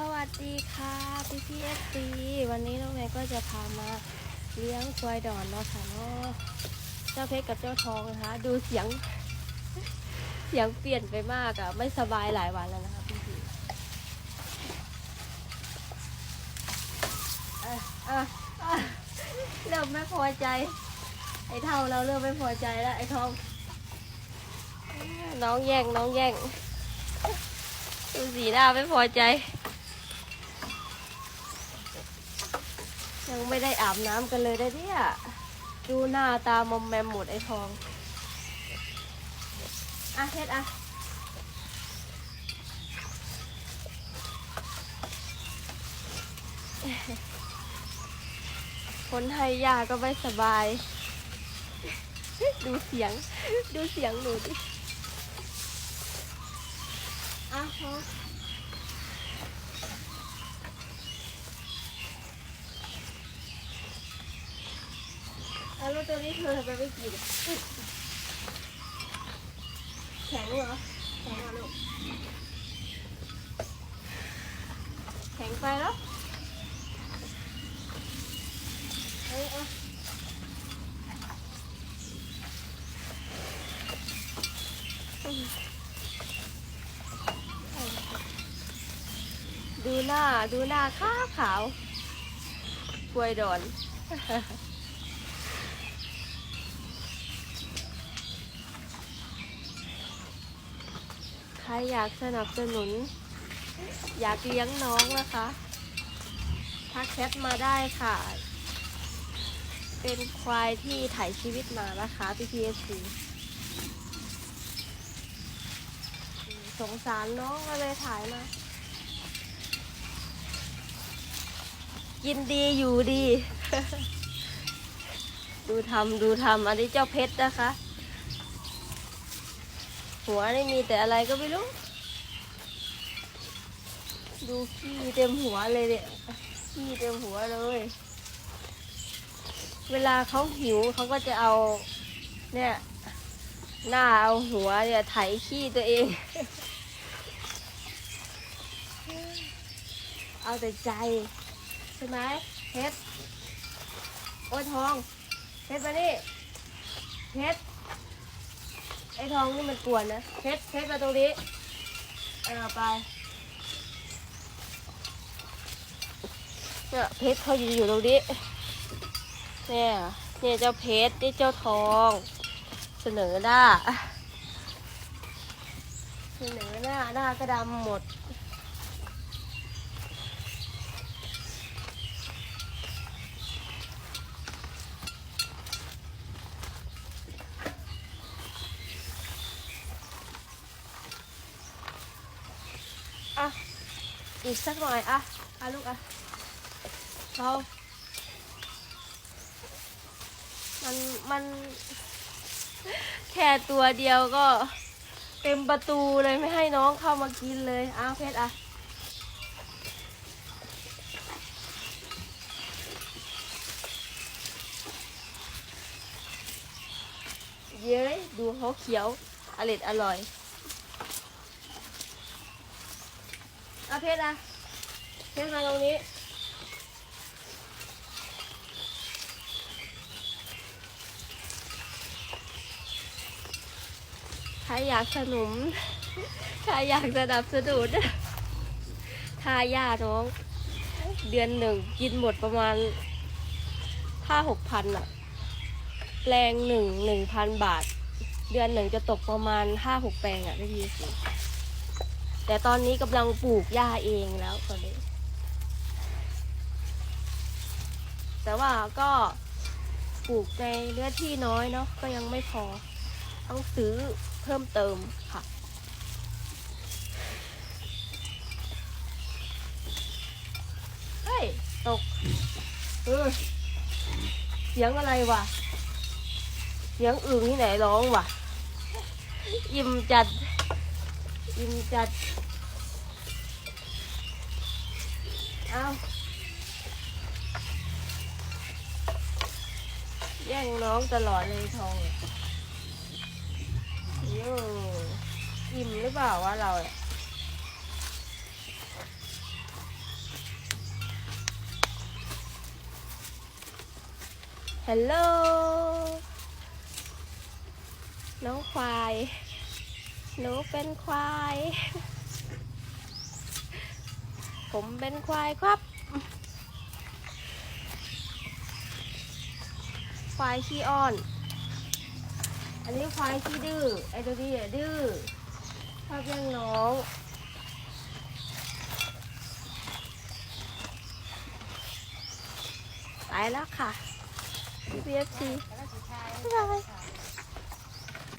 สวัสดีค่ะพี่พีเอฟซีวันนี้น้องแนนก็จะพามาเลี้ยงควายดอนเนาะค่ะเนาะเจ้าเพชรกับเจ้าทองนะคะ ดูเสียง เสียงเปลี่ยนไปมากอะไม่สบายหลายวันแล้วนะคะพี่พี่เริ่มไม่พอใจ ไอ้เท่าเราเริ่มไม่พอใจแล้วไอ้ทอง น้องแย่งน้องแย่งดูสีหน้าไม่พอใจ ยังไม่ได้อาบน้ำกันเลยนะเนี่ยดูหน้าตามอมแมมหมดไอ้ทอง อะเฮ็ดอะคนให้ยาก็ไม่สบาย ดูเสียง ดูเสียงหนูดิ อะพอ แล้วลูกตัวนี้เธอทำไมไม่กินอะอุ๊ยแข็งเหรอ แข็งเหรอลูก แข็งไปแล้วเอ้ยดูหน้า ดูหน้าขาวขาวกลวยดอน ครอยากสนับสนุน อยากเลี้ยงน้องนะคะทักแชทมาได้ค่ะ เป็นควายที่ถ่ายชีวิตมานะคะพี่พีเอสีสงสารน้องก็เลยถ่ายมา กินดีอยู่ดี ดูทำดูทำอันนี้เจ้าเพชรนะคะ หัวนี่มีแต่อะไรก็ไม่รู้ ดูขี้เต็มหัวเลยเนี่ยขี้เต็มหัวเลย เวลาเขาหิวเขาก็จะเอา เนี่ย หน้าเอาหัวเนี่ยไถขี้ตัวเอง เอาแต่ใจ ใช่ไหมเพชรโอ้ยทองเพชรมานี่เพชร ไอ้ทองนี่มันกวนนะเพชรเพชรมาตรงนี้เอาไปเนี่ยเพชรเขาอยู่อยู่ตรงนี้เนี่ยเนี่ยเจ้าเพชรนี่เจ้าทองเสนอหน้าเสนอหน้าหน้ากระดำหมด อีกสักหน่อยอะอะลูกอะเรามันมัน แค่ตัวเดียวก็เต็มประตูเลยไม่ให้น้องเข้ามากินเลย อ้าวเพชรอะเย้ยดูเขาเขียวอร่อยอร่อย อาเพชรอะเพชรมาตรงนี้ ใครอยากสนุนใครอยากสนับสนุนทายาน้อง เดือนหนึ่งกินหมดประมาณห้าหกพันอะแปลงหนึ่งหนึ่งพันบาท เดือนหนึ่งจะตกประมาณห้าหกแปลงอะได้ดีสิ แต่ตอนนี้กำลังปลูกหญ้าเองแล้วตอนนี้ แต่ว่าก็ปลูกในเนื้อที่น้อยเนาะก็ยังไม่พอ ต้องซื้อเพิ่มเติมค่ะ เฮ้ย ตก เออเสียงอะไรวะเสียงอื่นที่ไหนร้องวะอิ่มจัด อิ่มจัด เอาแย่งน้องตลอดเลยทองโยอิ่มหรือเปล่าวะเราเฮัลโหลน้องควาย หนูเป็นควาย ผมเป็นควายครับ ควายขี้อ้อน อันนี้ควายขี้ดื้อ ไอ้ตัวนี้อะดื้อชอบแย่งน้องไปแล้วค่ะ BFC บ๊ายบาย